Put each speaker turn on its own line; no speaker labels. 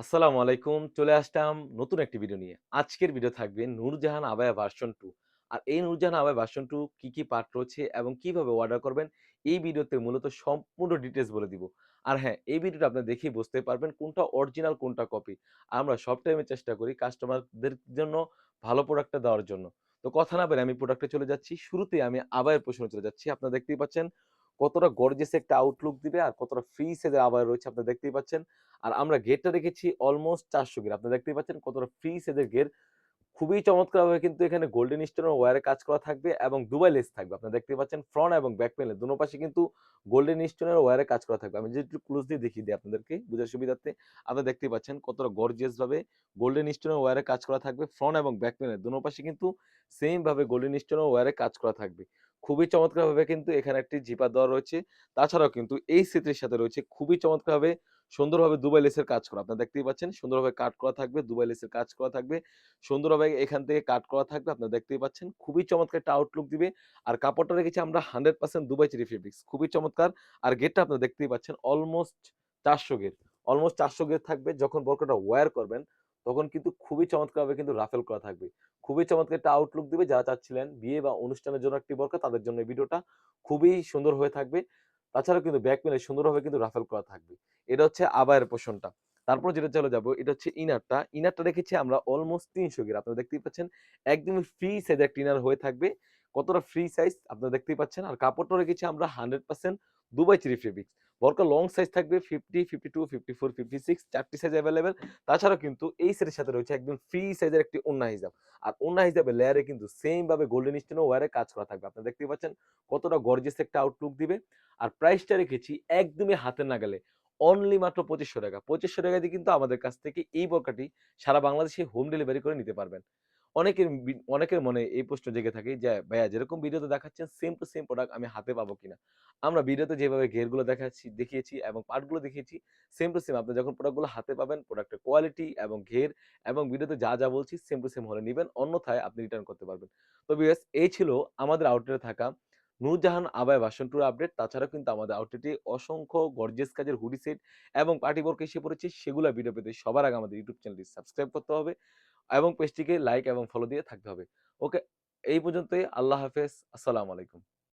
আসসালামু আলাইকুম। চলে আসলাম নতুন একটি ভিডিও নিয়ে। আজকের ভিডিও থাকবে নূরজাহান আবায়া ভার্সন টু আর এই নূরজাহান আবায়া ভার্সন টু কি, কি পার্ট রয়েছে এবং কীভাবে অর্ডার করবেন এই ভিডিওতে মূলত সম্পূর্ণ ডিটেলস বলে দিব। আর হ্যাঁ, এই ভিডিওটা আপনারা দেখেই বুঝতে পারবেন কোনটা অরিজিনাল কোনটা কপি। আমরা সব টাইমে চেষ্টা করি কাস্টমারদের জন্য ভালো প্রোডাক্টটা দেওয়ার জন্য। তো কথা না বলে আমি প্রোডাক্টে চলে যাচ্ছি। শুরুতেই আমি আবায়ার পোরশনে চলে যাচ্ছি। আপনারা দেখতেই পাচ্ছেন কতটা গর্জেস একটা আউটলুক দিবে আর কতটা ফ্রি সাইজের আবার রয়েছে আপনারা দেখতেই পাচ্ছেন। আর আমরা গেরটা রেখেছি অলমোস্ট ৪০০ গের। আপনারা দেখতেই পাচ্ছেন কতটা ফ্রি সাইজের গের। খুবই চমৎকারভাবে কিন্তু এখানে গোল্ডেন স্টোনের ওয়্যারে কাজ করা থাকবে এবং দুবাই লেস থাকবে। আপনারা দেখতেই পাচ্ছেন ফ্রন্ট এবং ব্যাক প্যানেলে দুনো পাশে কিন্তু গোল্ডেন স্টোনের ওয়্যারে কাজ করা থাকবে। আমি যদি একটু ক্লোজলি দেখিয়ে দিই আপনাদেরকে, বুঝার সুবিধার্থে। আপনারা দেখতেই পাচ্ছেন কতটা গর্জিয়াস ভাবে গোল্ডেন স্টোনের ওয়্যারে কাজ করা থাকবে। ফ্রন্ট এবং ব্যাক প্যানেলে দুনো পাশে কিন্তু সেম ভাবে গোল্ডেন স্টোনের ওয়্যারে কাজ করা থাকবে। খুবই চমৎকারভাবে কিন্তু এখানে একটি জিপার দেওয়া রয়েছে। তাছাড়াও কিন্তু এই সেটের সাথে রয়েছে খুবই চমৎকারভাবে সুন্দরভাবে দুবাই লেসের কাজ করা। আপনারা দেখতেই পাচ্ছেন সুন্দরভাবে কাট করা থাকবে, দুবাই লেসের কাজ করা থাকবে। সুন্দরভাবে এখান থেকে কাট করা থাকবে। আপনারা দেখতেই পাচ্ছেন। খুবই চমৎকার একটা আউটলুক দিবে। আর কাপড়টা রেখেছি আমরা 100% দুবাই চেরি ফেব্রিক্স। খুবই চমৎকার। আর গেটটা আপনারা দেখতেই পাচ্ছেন অলমোস্ট চারশো গেট অলমোস্ট চারশো গেট থাকবে। যখন বোরকাটা ওয়্যার করবেন তখন কিন্তু খুবই চমৎকারভাবে কিন্তু রাফেল করা থাকবে। খুবই চমৎকার একটা আউটলুক দিবে। যারা চাচ্ছিলেন বিয়ে বা অনুষ্ঠানের জন্য একটি বোরকা, তাদের জন্য ভিডিওটা খুবই সুন্দর হয়ে থাকবে। তাছাড়াও কিন্তু ব্যাক প্যানেলে সুন্দরভাবে কিন্তু রাফেল করা থাকবে। এটা হচ্ছে আবায়ার পোরশনটা। তারপর যেটা চলে যাব, এটা হচ্ছে ইনারটা। ইনারটা রেখেছি আমরা অলমোস্ট ৩০০ গের। আপনারা দেখতেই পাচ্ছেন, একদমই ফ্রি সাইজ একটা ইনার হয়ে থাকবে। কতটা ফ্রি সাইজ আপনারা দেখতেই পাচ্ছেন। আর কাপড়টা রেখেছি আমরা 100% দুবাই চেরি ফেব্রিক্স। বোরকা লং সাইজ থাকবে 50, 52, 54, 56 চারটি সাইজ অ্যাভেলেবেল তাছাড়াও কিন্তু এই সেটের সাথে রয়েছে একদম ফ্রি সাইজের একটি অন্য হিজাব। আর ওন্না হিসাবে লেয়ারে কিন্তু সেম ভাবে গোল্ডেন স্টোনের ওয়ারে কাজ করা থাকবে। আপনারা দেখতেই পাচ্ছেন কতটা গর্জিয়াস একটা আউটলুক দিবে। আর প্রাইসটা রেখেছি একদমই হাতের নাগালে। অনলি মাত্র ৳২৫০০ ৳২৫০০ দিয়ে কিন্তু আমাদের কাছ থেকে এই বোরকাটি সারা বাংলাদেশে হোম ডেলিভারি করে নিতে পারবেন। অনেকের অনেকের মনে এই প্রশ্ন জেগে থাকে যে, "ভাইয়া যেরকম ভিডিওতে দেখাচ্ছেন সেম টু সেম প্রোডাক্ট আমি হাতে পাবো কিনা?" আমরা ভিডিওতে যেভাবে ঘেরগুলো দেখাচ্ছি দেখিয়েছি এবং পার্টগুলো দেখিয়েছি সেম টু সেম আপনি যখন প্রোডাক্টগুলো হাতে পাবেন প্রোডাক্টের কোয়ালিটি এবং ঘের এবং ভিডিওতে যা, যা বলছি সেম টু সেম হলে নিবেন। অন্যথায় আপনি রিটার্ন করতে পারবেন। তো বিএস এই ছিল আমাদের আউটলেটে থাকা নূরজাহান আবায় 2 এর আপডেট। তাছাড়াও কিন্তু আমাদের আউটলেটে অসংখ্য গর্জেস কাজের হুডি সেট এবং পার্টি বোরকা এসে পড়েছে। সেগুলো ভিডিও পেতে সবার আগে আমাদের ইউটিউব চ্যানেলটি সাবস্ক্রাইব করতে হবে এবং পেজটিকে লাইক এবং ফলো দিয়ে থাকতে হবে। ওকে এই পর্যন্তই। আল্লাহ হাফেজ। আসসালামু আলাইকুম।